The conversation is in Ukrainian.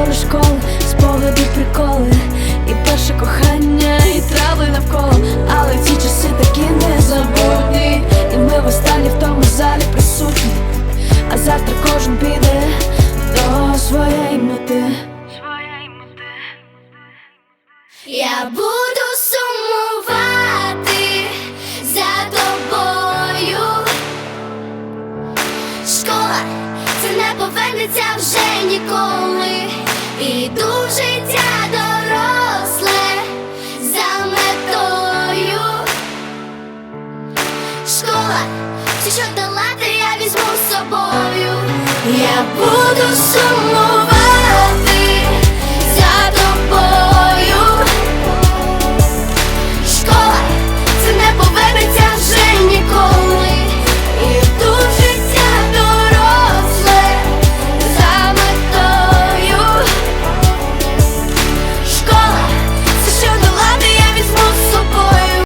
Коридори школи, спогади, приколи, і перше кохання, і трави навколо. Але ці часи такі незабутні, і ми в останні в тому залі присутні. А завтра кожен піде до своєї мети. Я буду сумувати за тобою. Школа це не повернеться вже ніколи. Іду життя доросле за метою. Школа, все, що долати, я візьму з собою. Я буду сумувати